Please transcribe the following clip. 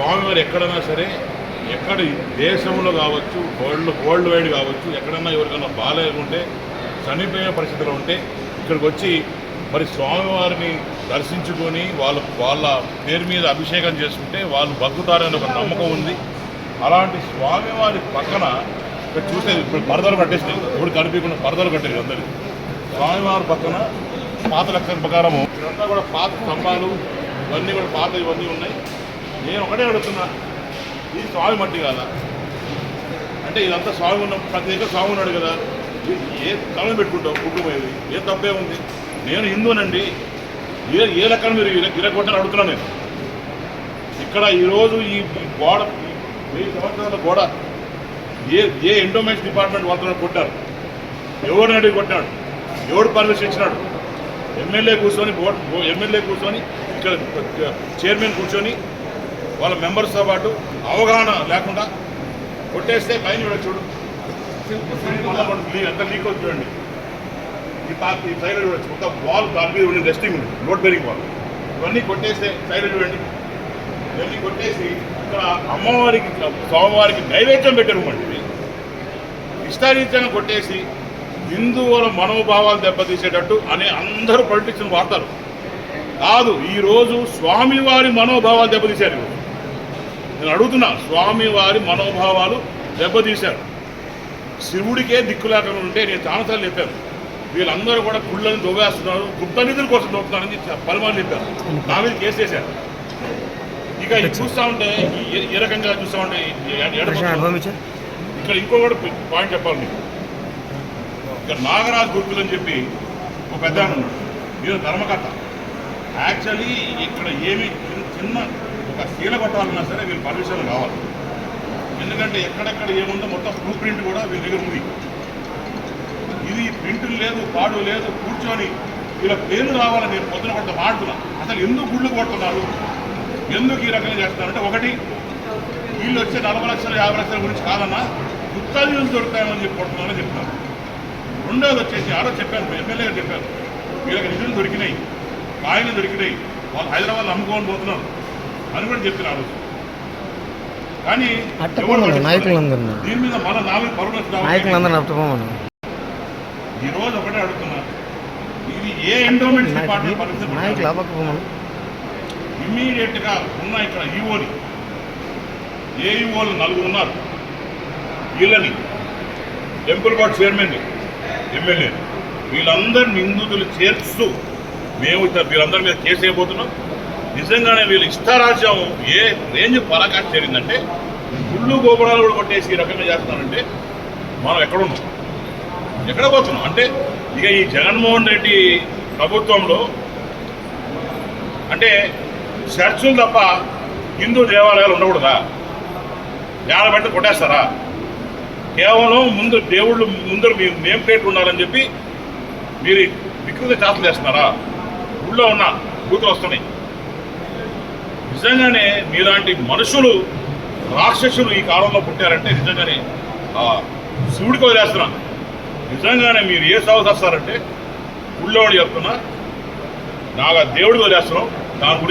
స్వామివారు ఎక్కడైనా సరే ఎక్కడ దేశంలో కావచ్చు వరల్డ్ వరల్డ్ వైడ్ కావచ్చు ఎక్కడన్నా ఎవరికైనా బాగాలేకుంటే చనిపోయే పరిస్థితిలో ఉంటే ఇక్కడికి వచ్చి మరి స్వామివారిని దర్శించుకొని వాళ్ళ వాళ్ళ పేరు మీద అభిషేకం చేసుకుంటే వాళ్ళు బతుకుతారని ఒక నమ్మకం ఉంది. అలాంటి స్వామివారి పక్కన ఇక్కడ చూస్తే ఇప్పుడు పరదలు కట్టేసినాయి. ఇప్పుడు కనిపించకుండా పరదలు కట్టేది అందరి స్వామివారి పక్కన పాత లక్షణ ప్రకారము ఇదంతా కూడా పాత స్తంభాలు ఇవన్నీ కూడా పాత ఇవన్నీ ఉన్నాయి. నేను ఒకటే అడుగుతున్నా ఇది స్వామి మట్టి కాదా? అంటే ఇదంతా స్వామి ఉన్న ప్రతి దగ్గర స్వామి ఉన్నాడు కదా. ఏ తలం పెట్టుకుంటావు కుటుంబం ఏ తప్పే ఉంది. నేను హిందూనండి ఏ ఏ లెక్కన మీరు ఇర ఇరగొట్టని అడుగుతున్నాను నేను. ఇక్కడ ఈరోజు ఈ గోడ వెయ్యి సంవత్సరాల గోడ ఏ ఏ ఎండోమెంట్స్ డిపార్ట్మెంట్ వాళ్ళతో కొట్టారు. ఎవరిని అడిగి కొట్టాడు? ఎవడు పర్మిషన్ ఇచ్చినాడు? ఎమ్మెల్యే కూర్చొని బోర్డు ఎమ్మెల్యే కూర్చొని ఇక్కడ చైర్మన్ కూర్చొని వాళ్ళ మెంబర్స్తో పాటు అవగాహన లేకుండా కొట్టేస్తే పైన చూడొచ్చు చూడు. మళ్ళా ఎంత లీక్ అవుతుంది చూడండి. ఈ పాత ఈ సైడ్ చూడొచ్చు. మొత్తం వాల్ దాని మీద ఉండే రెస్టింగ్ ఉంది. లోడ్ బెరింగ్ వాల్ ఇవన్నీ కొట్టేస్తే సైడ్ చూడండి. ఇవన్నీ కొట్టేసి ఇక్కడ అమ్మవారికి ఇట్లా స్వామివారికి నైవేద్యం పెట్టారు అండి ఇష్టారీత్యంగా కొట్టేసి హిందువుల మనోభావాలు దెబ్బతీసేటట్టు అనే అందరూ పొలిటిక్స్ వాడతారు. కాదు ఈరోజు స్వామివారి మనోభావాలు దెబ్బతీశారు. ఈరోజు. నేను అడుగుతున్నా స్వామివారి మనోభావాలు దెబ్బతీశారు. శివుడికే దిక్కు లేకుండా ఉంటే నేను చాలాసార్లు చెప్పాను. వీళ్ళందరూ కూడా కుళ్ళని దొవ్వేస్తున్నారు గుప్త నిధుల కోసం దొరుకుతున్నారని పలుమార్లు చెప్పారు. నా మీద కేసు వేశారు. ఇక చూస్తా ఉంటే ఏ రకంగా చూస్తా ఉంటే ఇక్కడ ఇంకో కూడా పాయింట్ చెప్పాలి మీకు. ఇక్కడ నాగరాజు గుర్తులు అని చెప్పి ఒక పెద్ద ఉన్నాడు. మీరు ధర్మకర్త. యాక్చువల్లీ ఇక్కడ ఏమి చిన్న ఒక శీల కొట్టాలన్నా సరే వీళ్ళు పర్మిషన్ కావాలి ఎందుకంటే ఎక్కడెక్కడ ఏముందో మొత్తం బ్లూ ప్రింట్ కూడా వీళ్ళ దగ్గర ఉంది. ఇది ప్రింట్ లేదు పాడు లేదు కూర్చొని వీళ్ళ పేరు రావాలని నేను పొద్దున కొంత మాడుతున్నా. అసలు ఎందుకు గుళ్ళు కొడుతున్నారు? ఎందుకు ఈ రకంగా చేస్తున్నారంటే ఒకటి వీళ్ళు వచ్చే నలభై లక్షల యాభై లక్షల గురించి కాదన్నా గుత్తాలు దొరుకుతాయని చెప్పి కొడుతున్నారని చెప్తున్నారు. రెండోది వచ్చేసి ఆరో చెప్పాను ఎమ్మెల్యే గారు చెప్పారు. వీళ్ళకి నిధులు దొరికినాయి కాయలు దొరికినాయి. వాళ్ళు హైదరాబాద్లో అమ్ముకోని పోతున్నారు. అని కూడా చెప్పారు ఆ రోజు. కానీ. దీని మీద మన నాలుగు పరువులు నాయకులందరూ అప్పుకోమను ఈ రోజు ఒకటే అడుగుతున్నా. ఇది ఏ ఎండోమెంట్స్ డిపార్ట్మెంట్ పరిస్థితి నాయకులు అవ్వకపోమను. ఉన్న ఇక్కడ ఈఓని ఏఈఓలు నలుగురు ఉన్నారు. వీళ్ళని టెంపుల్ బోర్డ్ చైర్మన్ ఎమ్మెల్యే వీళ్ళందరిని నిందితులు చేర్చుతూ మేము వీళ్ళందరి మీద కేసు అయిపోతున్నాం నిజంగానే వీళ్ళు ఇష్టారాజ్యం ఏ రేంజ్ పరాకాష్ట చేరిందంటే గుళ్ళు గోపురాలు కూడా కొట్టేసి ఈ రకంగా చేస్తున్నారంటే మనం ఎక్కడున్నాం ఎక్కడ పోతున్నాం? అంటే ఇక ఈ జగన్మోహన్ రెడ్డి ప్రభుత్వంలో అంటే చర్చులు తప్ప హిందూ దేవాలయాలు ఉండకూడదా? నేల పెట్టి కొట్టేస్తారా? కేవలం ముందు దేవుళ్ళు ముందర మీ నేమ్ ప్లేట్ ఉండాలని చెప్పి మీరు వికృత చేతలు చేస్తున్నారా? ఊళ్ళో ఉన్న బూతులు వస్తున్నాయి. నిజంగానే మీలాంటి మనుషులు రాక్షసులు ఈ కాలంలో పుట్టారంటే నిజంగానే ఆ, శివుడికి వదిలేస్తున్నాను నిజంగానే మీరు ఏ సాగు చేస్తారంటే గుళ్ళోడు చెప్తున్నా నాకు దేవుడికి వదిలేస్తున్నాం దాని గురించి